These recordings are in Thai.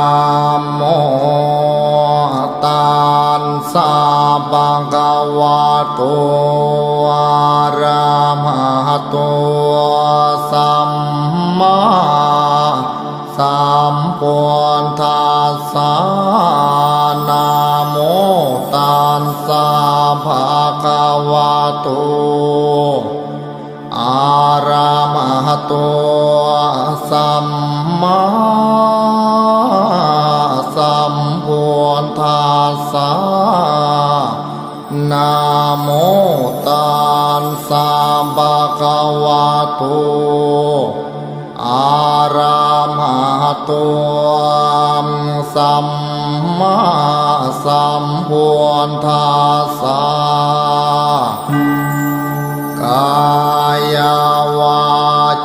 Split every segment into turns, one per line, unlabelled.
นะโมตัสสะภะคะวะโตอะระหะโตสัมมาสัมพุทธัสสะนะโมตัสสะภะคะวะโตอาระมหะโตสัมมา วะโตอาระมหะโตสัมมาสัมพุทธัสสะกายวา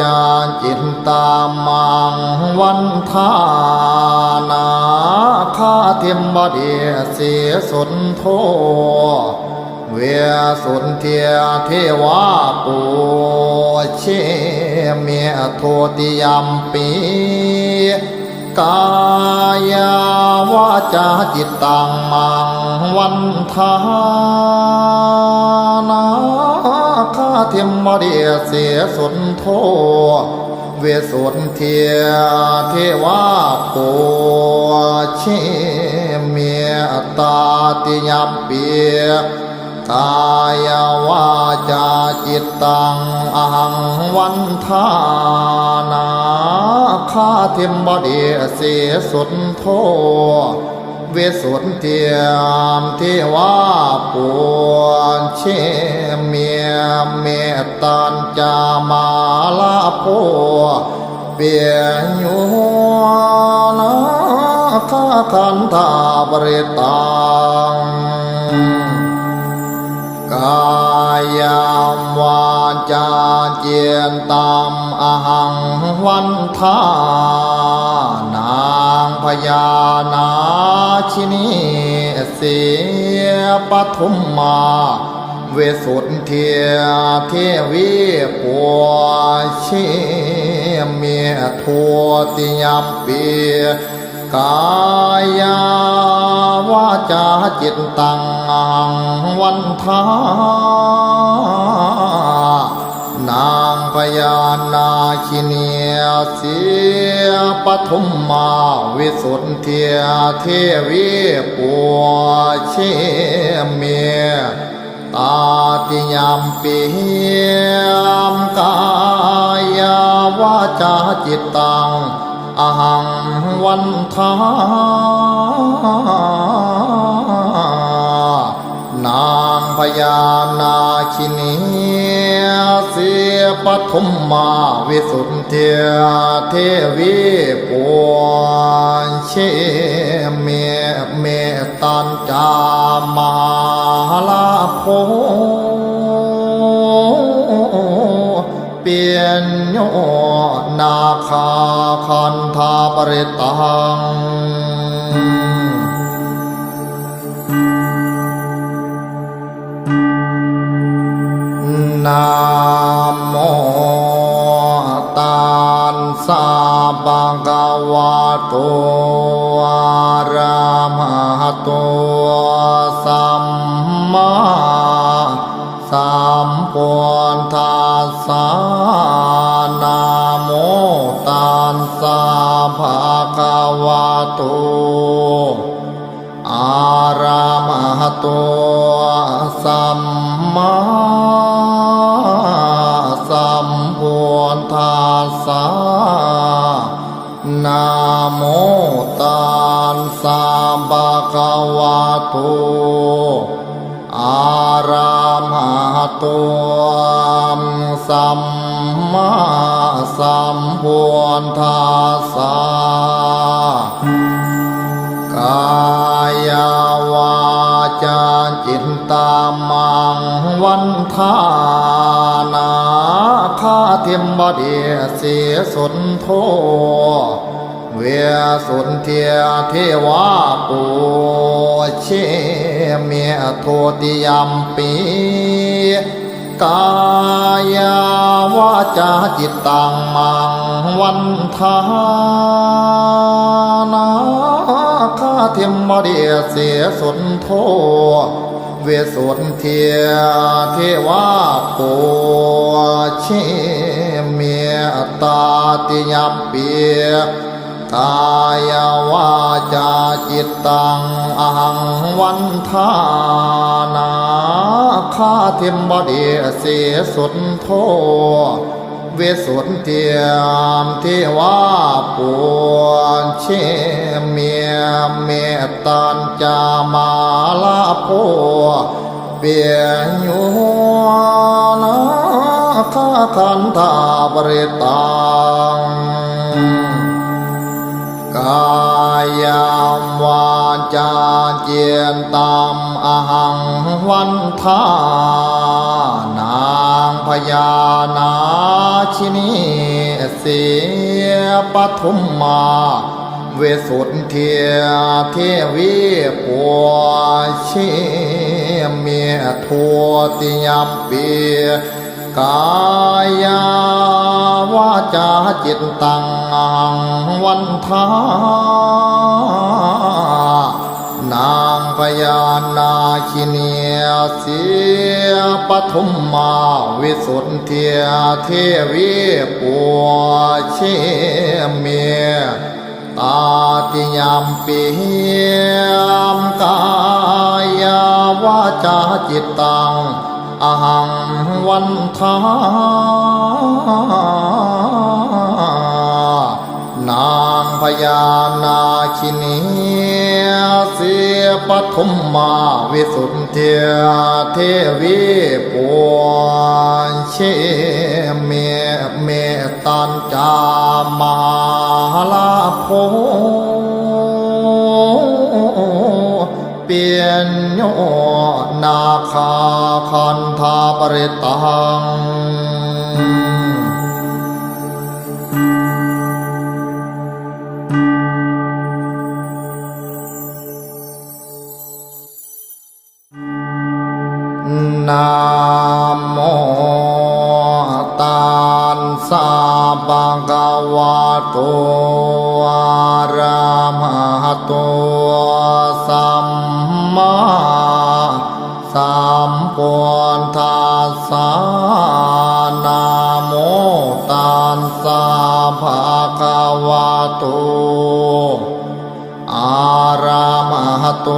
จาจิตตามังวันทานาคาเทียมบดีเสียสนโท เวียสุนเทียเทวาปูเชเมียโทติยมปีกายาวาจาจิตตังมังวันทานาคาเทียมมาเดียเสียสุนโทเวสุนเทียเทวาปูเชเมียตาติยมเปีย กายวาจาจิตตังอหังวันทานาคาเทมบดีเสสุนโทเวสุนเทียมเทวาปูเชเมียเมตตันจามาลาโพเปียญโยนาคาคันธาบริตัง กายามวาจาเจียนตามอหังวันทานางพญานาชินีเสียปทุมมาเวสุนเทียเทวีปัวเชเมียทัวติยมเปีย กายาวาจาจิตตังวันทานางพญานาคิเนียเสียปทุมมาวิสุทธิเทวีปัวเชเมียตาติยามปียมกายาวาจาจิตตัง อหังวันทานางพญานาคินีเสียปทุมมาวิสุทธิเทวีปวเชเมเมตันจามาลาโพเปียนโยนาคา คันธาปริตังนะโมตัสสะภะคะวะโตอะระหะโตสัมมาสัมพุทธัสสะ ภะคะวะโตอาระมหะโตสัมมาสัมพุทธัสสะนะโมตัสสะภะคะวะโตอาระมหะโตสัมมา สัมพุทธัสสะกายาวาจาจิตตามังวันทานาคาเทียมบดีเสียสนโทเวสุนเทียเทวาปูเชเมียโทติยมปี กายาวาจาจิตตังมังวันทานาคาเทมมาเดียเสียสนโทเวสนเทียเทวาปูเชเมียตาติยมเปียกายวาจาจิตตังอหังวันทานา คาเทมบดีเสียสุนโทเวสุนเทียมเทวาปวนเชเมียเมตันจามาลาโพเปียญโยนาคาคันธาบริตังกา ยามวาจาเจียนตามอหังวันทานางพญานาชินีเสียปทุมมาเวสุนเทียเทวีปัวชิเมียทัวติยมเปีย กายาวาจาจิตตังวันทานางพญานาคิเนียเสียปทุมมาวิสุทธิยเทวีปัวเชเมียตาติยามปียมกายาวาจาจิตตังอหัง วันทานางพญานาคินีเสียปทุมมาวิสุทธิเทวีปวนเชเมเมตันจามาลาโพ เปลี่ยนโยนาคาคันธาปริตังนะโมตัสสะภะคะวะโตอะระหะโต มาสัมพุทธัสสะนะโมตัสสะภะควะโตอาระมหะโต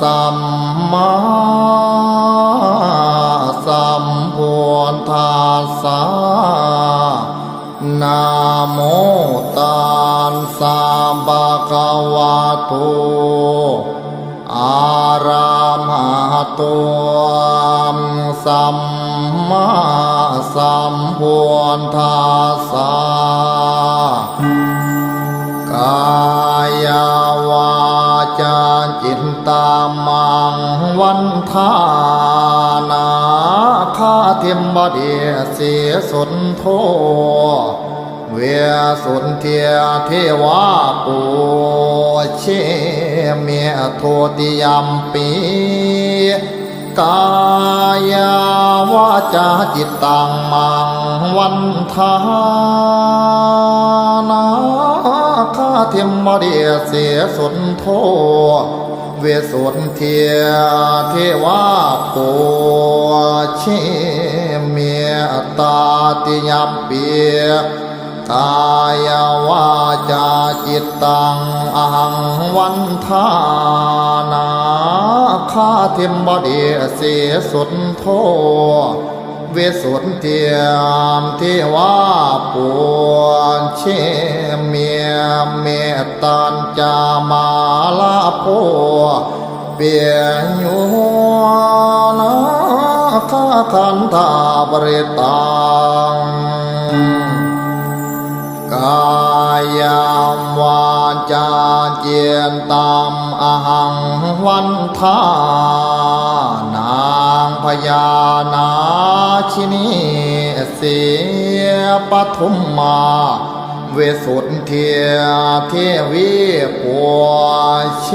สัมมาสัมพุทธัสสะนะโมตัสสะภะคะวะโต หะโตสัมมาสัมพุทธัสสะกายวาจาจิตตามังวันทานาคาเทมบดีเสียสนโท เวสุนเทียเทวาปูเชเมียโทติยมปีกายาวาจาจิตตังมังวันทานาคาเทมมาเดียเสียสนโทเวสุนเทียเทวาปูเชเมียตาติยมเปีย กายวาจาจิตตังอหังวันทานาคาเทมบดีเสียสุนโทเวสุนเทียมเทวาปูนเชเมียเมตตันจามาลาโพเปียญโยนาคาคันธาบริตังายามวาจาเจียนตามอหังวันทานางพญานาชินีเสียปทุมมาเวสุนเทียเทวีปัวเช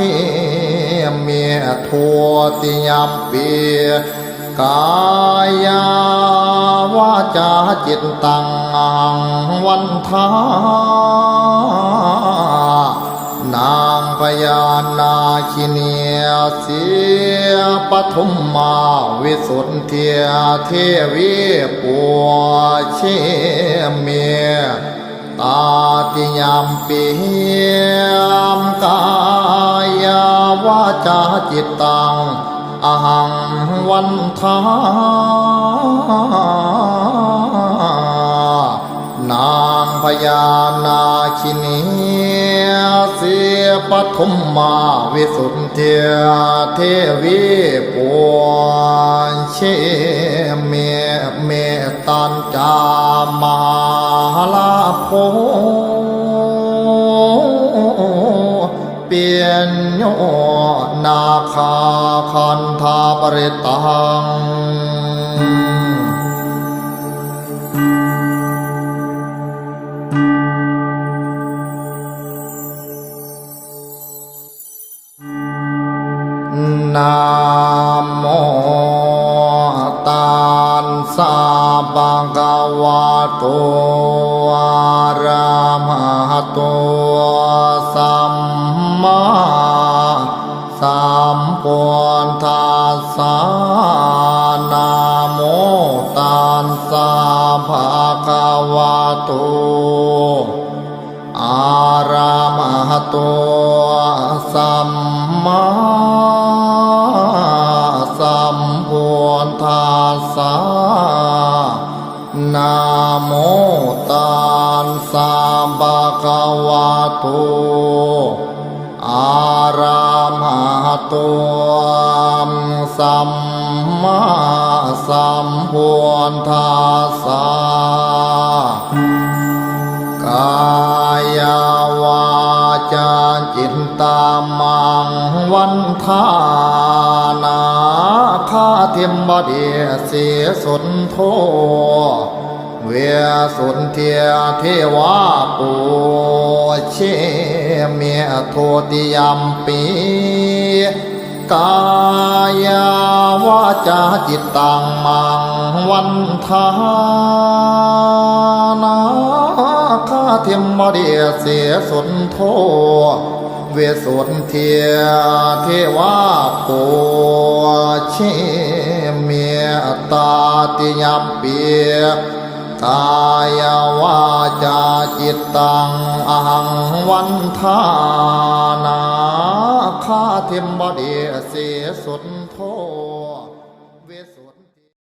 เมียทัวติยมเปีย กายาวาจาจิตตังวันทานางพญานาคิเนียเสียปฐมมาวิสุทธิเทวีปัวเชเมียตาติยามปียมกายาวาจาจิตตัง อหังวันทานางพญานาคินีเสียปฐมมาวิสุทธิเทวีปวเชเมเมตันจามาลาโพเปียนโย นาคาคันธาปริตังนะโมตัสสะภะคะวะโตอะระหะโตสัมมา ปวนทาสานาโมตานสาภาควาตุอารามหตุสัมมาสัมพวนทาสานาโมตานสาภาควาตุอารา มหะโตสัมมาสัมพุทธัสสะกายวาจาจิตตามังวันทานาคาเทมบดีเสียสนโทเวสุนเทียเทวาปูเชเมียโทติยมปี กายาวาจาจิตตังมังวันทานาคาเทียมมาเดียเสียสนโท เวสุนเทียเทวาปูเชเมียตาติยมเปียกายวาจาจิตตังอหังวันทานา คาเทมบอดีเสียสุด